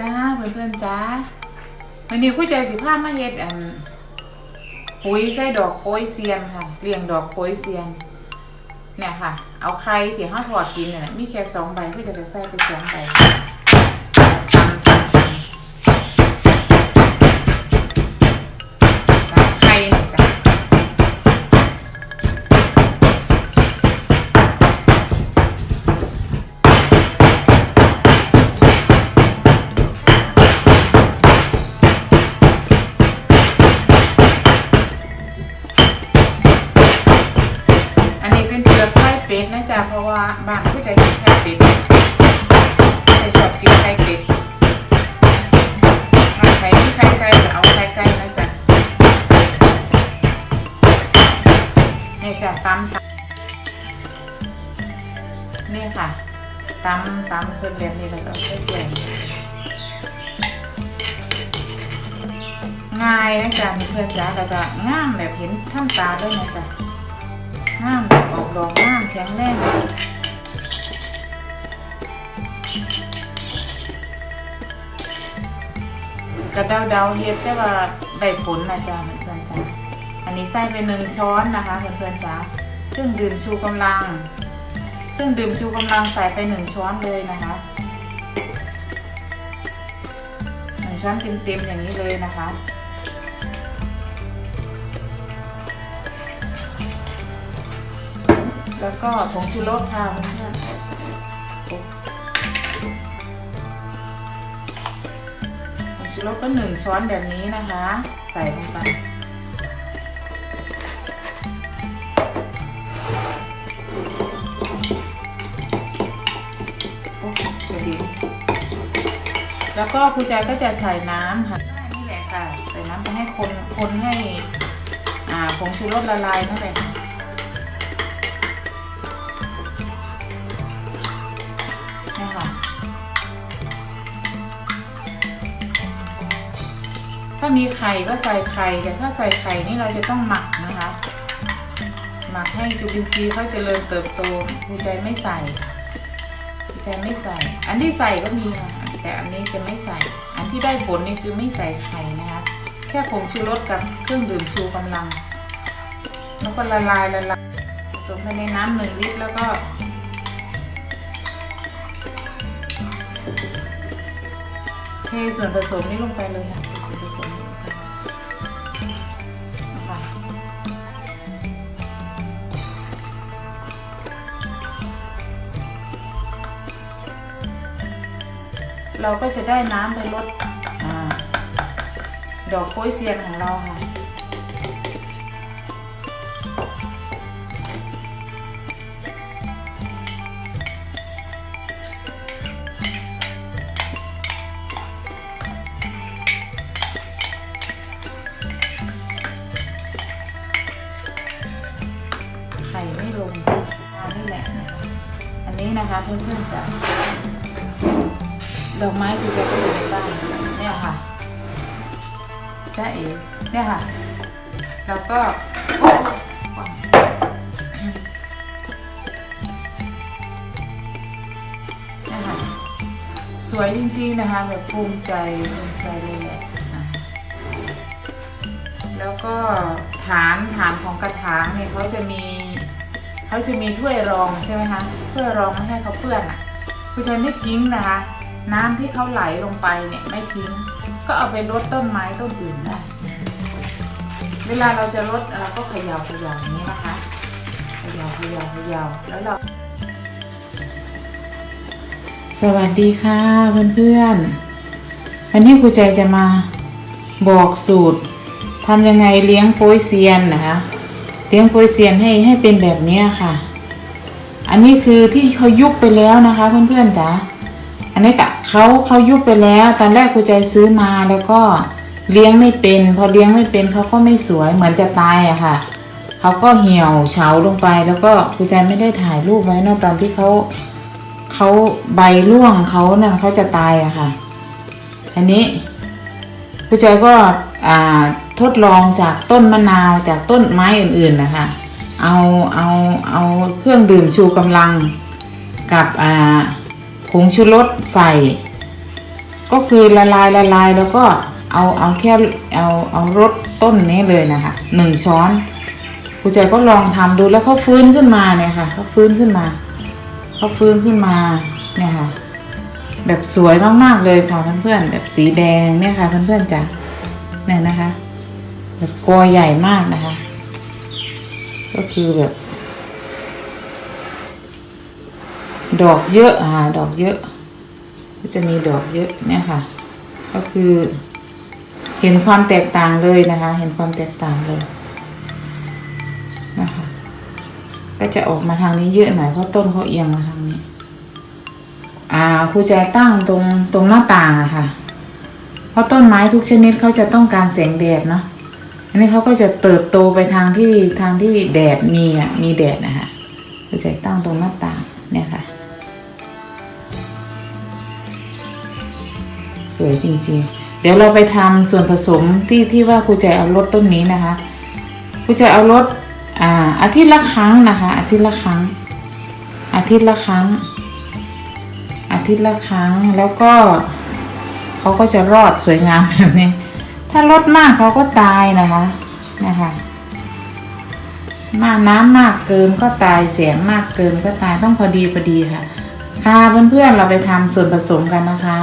เพื่อนๆจ้าวันนี้คุยใจสิพามาเฮ็ดอันปุ๋ยใส่ดอกโป้ยเซียนค่ะเลี้ยงดอกโป้ยเซียนเนี่ยค่ะ เอาไข่ที่ห้าถอดกินเนี่ยมีแค่สองใบคุยใจจะได้ใส่ไปสองใบ เนี่ยจ้ะตำตำนี่ค่ะตำตำเพิ่นแบบนี้แล้วก็เอาใส่แกงง่ายนะจ๊ะเพื่อนจ๋าแล้วก็ง่ามแบบเห็นท่ามตาด้วยนะจ๊ะห้ามออกดอกห้ามแข็งแรงกระเดาเดาเฮ็ดแต่ว่าได้ผลนะจ๊ะเพื่อน อันนี้ใส่ไปหนึ่งช้อนนะคะเพื่อนๆจ้าเครื่องดื่มชูกำลัง เครื่องดื่มชูกำลังใส่ไปหนึ่งช้อนเลยนะคะหนึ่งช้อนเต็มๆอย่างนี้เลยนะคะแล้วก็ผงชูรสค่ะเพื่อนๆผงชูรสก็หนึ่งช้อนแบบนี้นะคะ ใส่ลงไป แล้วก็ครูใจก็จะใส่น้ำค่ะนี่แหละค่ะ ใส่น้ำไปให้คนคนให้อ่าผงชูรสละลายนั่นแหละนี่ค่ะถ้ามีไข่ก็ใส่ไข่แต่ถ้าใส่ไข่นี่เราจะต้องหมักนะคะ หมักให้จุลินทรีย์เขาเจริญเติบโตภูใจไม่ใส่ภูใจไม่ใส่ อันที่ใส่ก็มีค่ะ แต่อันนี้จะไม่ใส่ อันที่ได้ผลนี่คือไม่ใส่ไข่นะคะ แค่ผงชูรสกับเครื่องดื่มชูกำลัง แล้วก็ละลายละลายผสมไปในน้ำหนึ่งลิตรแล้วก็เทส่วนผสมนี้ลงไปเลยค่ะส่วนผสม เราก็จะได้น้ำไปลดอาดอกโป้ยเซียนของเราค่ะ ไข่ไม่ลงอันนี้แหละ อันนี้นะคะเพื่อนๆจะ ดอกไม้ที่แกก็อยู่ในบ้านเนี่ยค่ะจ้าเอ๋เนี่ยค่ะ แล้วก็เนี่ยค่ะ สวยจริงๆนะคะ แบบภูมิใจภูมิใจเลยแหละอะแล้วก็ฐานฐานของกระถางเนี่ยเขาจะมีเขาจะมีถ้วยรองใช่ไหมคะถ้วยรองไม่ให้เขาเปื้อนอะผู้ชายไม่ทิ้งนะคะ น้ำที่เขาไหลลงไปเนี่ยไม่ทิ้ง ก็เอาไปรดต้นไม้ต้นอื่นได้ เวลาเราจะรดเราก็เขย่าเขย่าอย่างนี้นะคะเขย่าเขย่าเขย่าแล้วเรา สวัสดีค่ะเพื่อนๆวันนี้ครูใจจะมาบอกสูตรทำยังไงเลี้ยงโป้ยเซียนนะคะเลี้ยงโป้ยเซียนให้ให้เป็นแบบนี้ค่ะ อันนี้คือที่เขายุบไปแล้วนะคะเพื่อนๆจ๋า อันนี้กะเขาเขายุบไปแล้ว ตอนแรกครูใจซื้อมาแล้วก็เลี้ยงไม่เป็น พอเลี้ยงไม่เป็นเขาก็ไม่สวยเหมือนจะตายอะค่ะเขาก็เหี่ยวเฉาลงไปแล้วก็ครูใจไม่ได้ถ่ายรูปไว้นอะตอนที่เขาเขาใบร่วงเขานั่นเขาจะตายอะค่ะ อันนี้ผู้ใจก็ทดลองจากต้นมะนาวจากต้นไม้อื่นๆนะคะเอาเอาเอาเครื่องดื่มชูกำลังกับอ่า ผงชูรสใส่ ก็คือละลายละลายแล้วก็เอาเอาแค่เอาเอารสต้นนี้เลยนะคะหนึ่งช้อนครูใจก็ลองทำดูแล้วเขาฟื้นขึ้นมาเนี่ยค่ะเขาฟื้นขึ้นมาเขาฟื้นขึ้นมาเนี่ยค่ะ แบบสวยมากๆเลยค่ะเพื่อนๆแบบสีแดงเนี่ยค่ะเพื่อนๆจ้ะเนี่ยนะคะ แบบกอใหญ่มากนะคะ ก็คือแบบ ดอกเยอะอ่าดอกเยอะ ก็จะมีดอกเยอะเนี่ยค่ะ ก็คือเห็นความแตกต่างเลยนะคะ เห็นความแตกต่างเลยนะคะ ก็จะออกมาทางนี้เยอะหน่อยเพราะต้นเขาเอียงมาทางนี้ อ่าครูใจตั้งตรงตรงหน้าต่างอะค่ะ เพราะต้นไม้ทุกชนิดเขาจะต้องการแสงแดดเนาะ อันนี้เขาก็จะเติบโตไปทางที่ทางที่แดดมีอะมีแดดนะคะครูใจตั้งตรงหน้าต่างเนี่ยค่ะ วยจริงๆ เดี๋ยวเราไปทำส่วนผสมที่ที่ว่าครูใจเอารสต้นนี้นะคะครูใจเอารสอ่าอาทิตย์ละครั้งนะคะ อาทิตย์ละครั้ง อาทิตย์ละครั้ง อาทิตย์ละครั้งแล้วก็เขาก็จะรอดสวยงามแบบนี้ ถ้าลดมากเขาก็ตายนะคะนะคะมากน้ำมากเกินก็ตายเสียงมากเกินก็ตายต้องพอดีพอดีค่ะ ค่ะเพื่อนๆเราไปทำส่วนผสมกันนะคะ